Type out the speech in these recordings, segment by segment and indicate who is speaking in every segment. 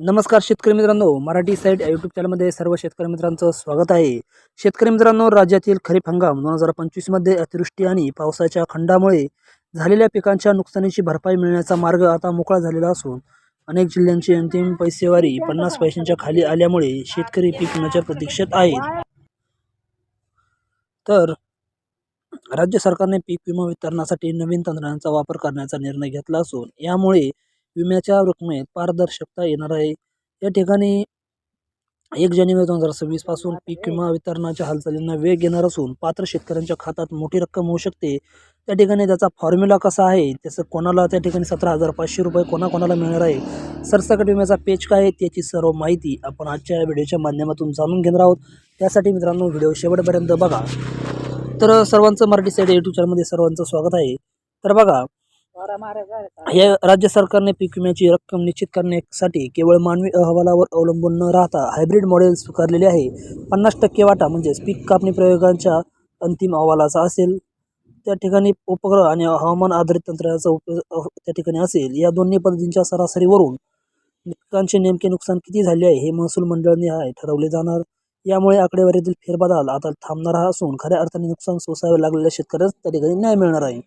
Speaker 1: नमस्कार शेतकरी मित्रांनो मराठी साईट यूट्यूब चॅनलमध्ये सर्व शेतकरी मित्रांचं स्वागत आहे. शेतकरी मित्रांनो राज्यातील खरीप हंगाम दोन हजार पंचवीसमध्ये अतिवृष्टी आणि पावसाच्या खंडामुळे झालेल्या पिकांच्या नुकसानीची भरपाई मिळण्याचा मार्ग आता मोकळा झालेला असून अनेक जिल्ह्यांची अंतिम पैसेवारी पन्नास पैशांच्या खाली आल्यामुळे शेतकरी पीक विम्याच्या प्रतीक्षेत आहेत. तर राज्य सरकारने पीक विमा वितरणासाठी नवीन तंत्रज्ञानाचा वापर करण्याचा निर्णय घेतला असून यामुळे विम्याच्या रकमेत पारदर्शकता येणार आहे. या ठिकाणी एक जानेवारी दोन हजार सव्वीसपासून पीक विमा वितरणाच्या हालचालींना वेग येणार असून पात्र शेतकऱ्यांच्या खात्यात मोठी रक्कम होऊ शकते. त्या ठिकाणी त्याचा फॉर्म्युला कसा आहे? त्याचं कोणाला त्या ठिकाणी सतरा हजार पाचशे रुपये कोणाकोणाला मिळणार आहे? सरसकट विम्याचा पेज काय आहे? त्याची सर्व माहिती आपण आजच्या या व्हिडिओच्या माध्यमातून जाणून घेणार आहोत. त्यासाठी मित्रांनो व्हिडिओ शेवटपर्यंत बघा. तर सर्वांचं मराठी साईड यूट्यूब चॅनलमध्ये सर्वांचं स्वागत आहे. तर बघा या राज्य सरकारने पीक विम्याची रक्कम निश्चित करण्यासाठी केवळ मानवी अहवालावर अवलंबून न राहता हायब्रिड मॉडेल स्वीकारलेले आहे. पन्नास टक्के वाटा म्हणजेच पीक कापणी प्रयोगांच्या अंतिम अहवालाचा असेल त्या ठिकाणी उपग्रह आणि हवामान आधारित तंत्राचा उपयोग त्या ठिकाणी असेल. या दोन्ही पद्धतींच्या सरासरीवरून पिकांचे नेमके नुकसान किती झाले आहे हे महसूल मंडळाने आहे ठरवले जाणार. यामुळे आकडेवारीतील फेरबदल आता थांबणार असून खऱ्या अर्थाने नुकसान सोसावे लागलेल्या शेतकऱ्यास त्या ठिकाणी न्याय मिळणार आहे.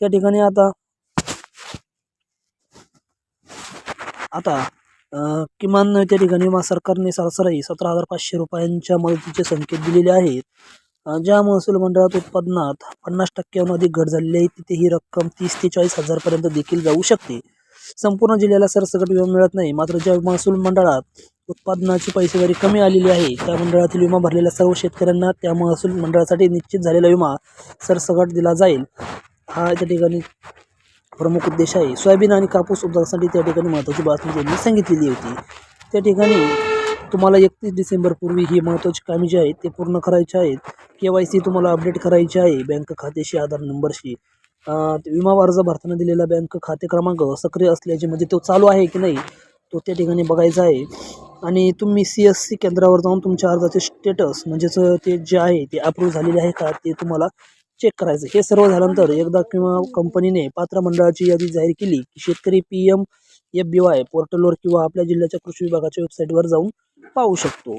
Speaker 1: त्या ठिकाणी आता आता किमान त्या ठिकाणी विमा सरकारने सरासरी सतरा हजार पाचशे रुपयांच्या मदतीचे संकेत दिलेले आहेत. ज्या महसूल मंडळात उत्पादनात पन्नास टक्क्याहून अधिक घट झालेली आहे तिथे ही रक्कम तीस ते चाळीस हजारपर्यंत देखील जाऊ शकते. संपूर्ण जिल्ह्याला सरसकट विमा मिळत नाही मात्र ज्या महसूल मंडळात उत्पादनाची पैसेवारी कमी आलेली आहे त्या मंडळातील विमा भरलेल्या सर्व शेतकऱ्यांना त्या महसूल मंडळासाठी निश्चित झालेला विमा सरसकट दिला जाईल. हा त्या ठिकाणी प्रमुख उद्देश आहे. सोयाबीन आणि कापूस उत्पादनासाठी त्या ठिकाणी महत्त्वाची बातमी त्यांनी सांगितलेली होती. त्या ठिकाणी तुम्हाला एकतीस डिसेंबरपूर्वी ही महत्त्वाची कामे जी आहेत ते पूर्ण करायचे आहेत. के वाय सी तुम्हाला अपडेट करायची आहे बँक खात्याशी आधार नंबरशी. विमा अर्ज भरताना दिलेला बँक खाते क्रमांक सक्रिय असल्याचे म्हणजे तो चालू आहे की नाही तो त्या ठिकाणी बघायचा आहे. आणि तुम्ही सी एस सी केंद्रावर जाऊन तुमच्या अर्जाचे स्टेटस म्हणजेच ते जे आहे ते अप्रूव्ह झालेले आहे का ते तुम्हाला चेक करायचं. हे सर्व झाल्यानंतर एकदा किंवा कंपनीने पात्र मंडळाची यादी जाहीर केली की शेतकरी P M F B Y पोर्टलवर किंवा आपल्या जिल्ह्याच्या कृषी विभागाच्या वेबसाईटवर जाऊन पाहू शकतो.